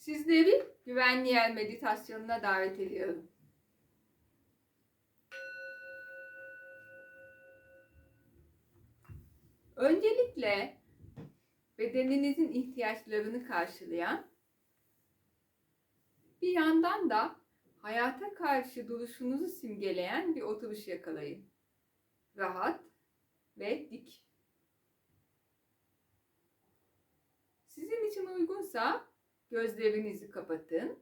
Sizleri güvenli yer meditasyonuna davet ediyorum. Öncelikle bedeninizin ihtiyaçlarını karşılayan bir yandan da hayata karşı duruşunuzu simgeleyen bir oturuş yakalayın. Rahat ve dik. Sizin için uygunsa gözlerinizi kapatın.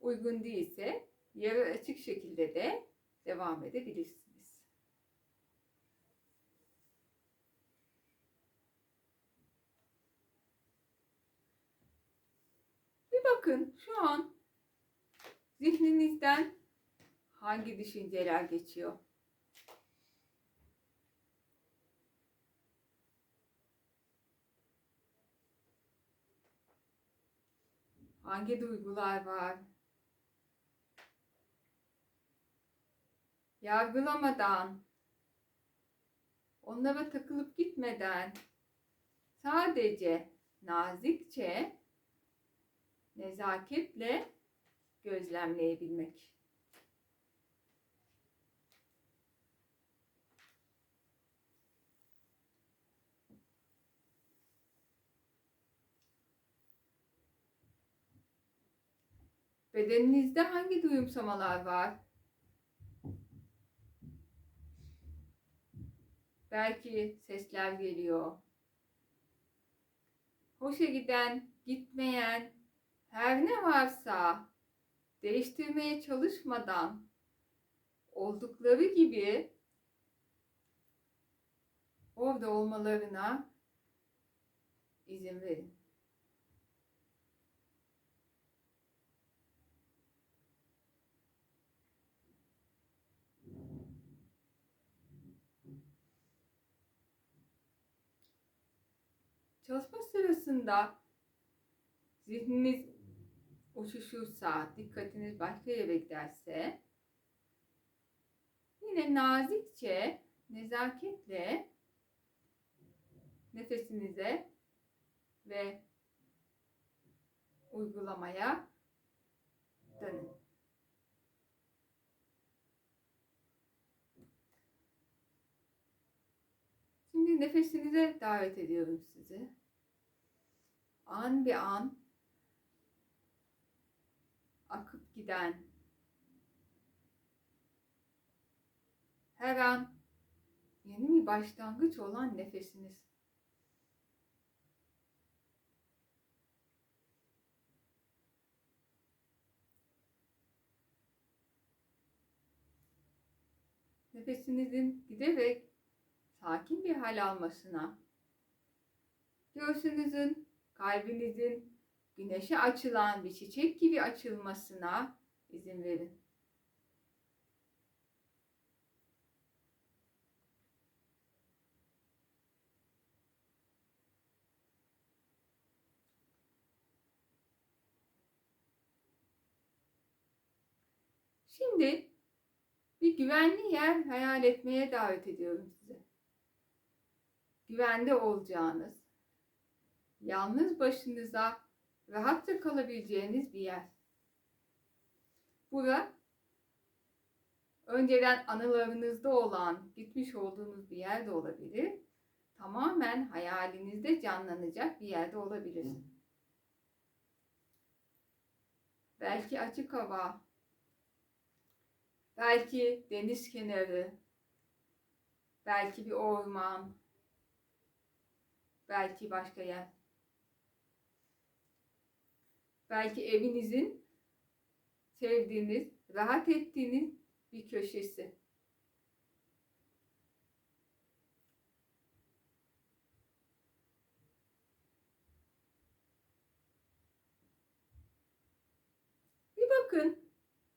Uygun değilse yarı açık şekilde de devam edebilirsiniz. Bir bakın şu an zihninizden hangi düşünceler geçiyor? Hangi duygular var? Yargılamadan, onlara takılıp gitmeden sadece nazikçe, nezaketle gözlemleyebilmek. Bedeninizde hangi duyumsamalar var? Belki sesler geliyor. Hoşa giden, gitmeyen, her ne varsa değiştirmeye çalışmadan oldukları gibi orada olmalarına izin verin. Çalışma sırasında zihniniz uçuşursa, dikkatiniz başka yere giderse yine nazikçe, nezaketle nefesinize ve uygulamaya dönün. Şimdi nefesinize davet ediyorum sizi. An bir an akıp giden her an yeni bir başlangıç olan nefesiniz. Nefesinizin giderek sakin bir hal almasına, göğsünüzün, kalbinizin güneşe açılan bir çiçek gibi açılmasına izin verin. Şimdi bir güvenli yer hayal etmeye davet ediyorum sizi. Güvende olacağınız, yalnız başınıza rahatça kalabileceğiniz bir yer. Bura önceden anılarınızda olan, gitmiş olduğunuz bir yer de olabilir. Tamamen hayalinizde canlanacak bir yerde olabilir. Belki açık hava, belki deniz kenarı, belki bir orman, belki başka yer. Belki evinizin sevdiğiniz, rahat ettiğiniz bir köşesi. Bir bakın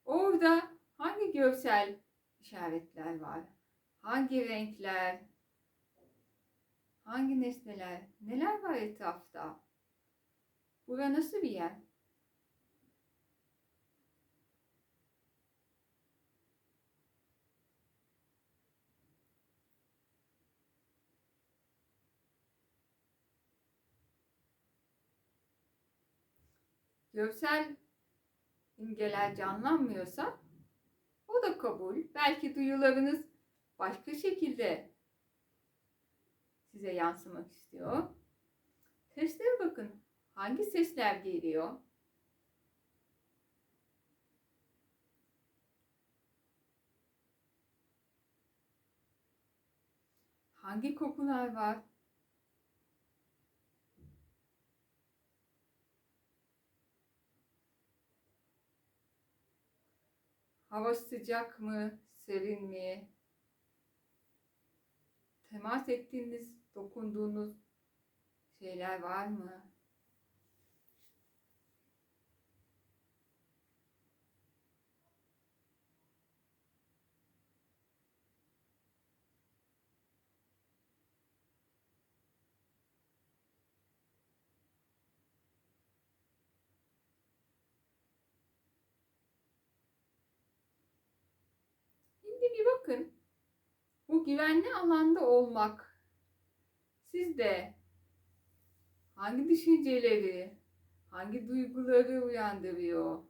orada hangi görsel işaretler var? Hangi renkler? Hangi nesneler? Neler var etrafta? Bura nasıl bir yer? görsel imgeler canlanmıyorsa o da kabul. Belki duyularınız başka şekilde size yansımak istiyor. Seslere bakın. Hangi sesler geliyor? Hangi kokular var? Hava sıcak mı, serin mi? Temas ettiğiniz, dokunduğunuz şeyler var mı? Şimdi bir bakın. Bu güvenli alanda olmak sizde hangi düşünceleri, hangi duyguları uyandırıyor?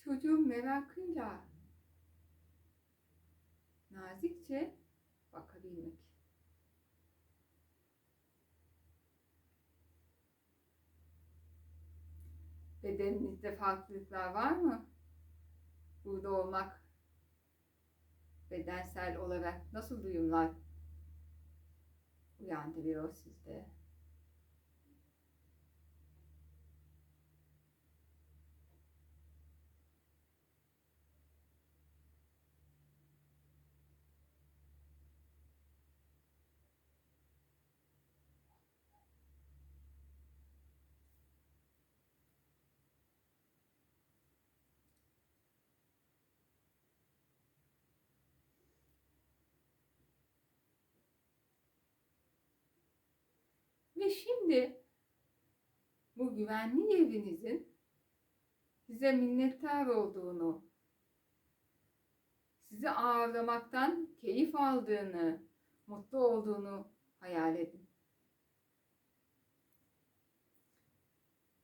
Çocuğun merakıyla nazikçe bakabilmek. Bedeninizde farklılıklar var mı? Burada olmak bedensel olarak nasıl duyumlar uyandırıyor sizde? Ve şimdi bu güvenli evinizin size minnettar olduğunu, sizi ağırlamaktan keyif aldığını, mutlu olduğunu hayal edin.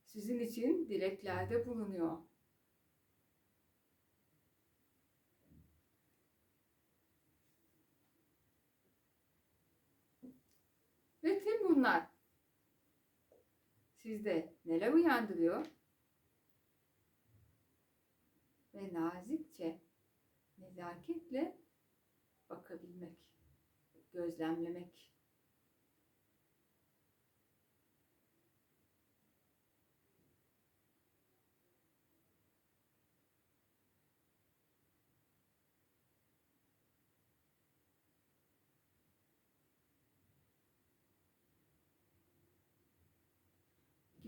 Sizin için dileklerde bulunuyor. Ve tüm bunlar sizde neler uyandırıyor? Ve nazikçe, nezaketle bakabilmek, gözlemlemek.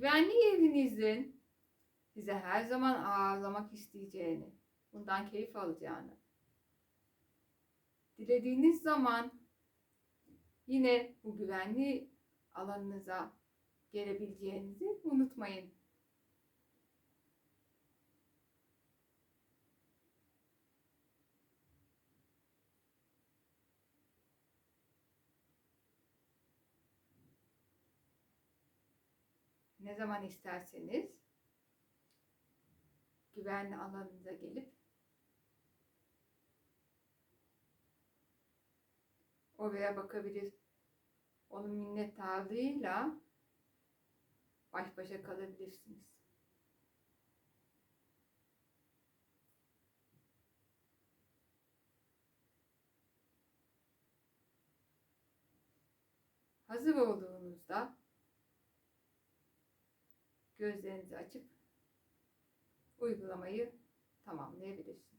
Güvenli yerinizin size her zaman ağırlamak isteyeceğini, bundan keyif alacağını, dilediğiniz zaman yine bu güvenli alanınıza gelebileceğinizi unutmayın. Ne zaman isterseniz güvenli alanınıza gelip oraya bakabilir. Onun minnettarlığıyla baş başa kalabilirsiniz. Hazır olduğunuzda gözlerinizi açıp uygulamayı tamamlayabilirsiniz.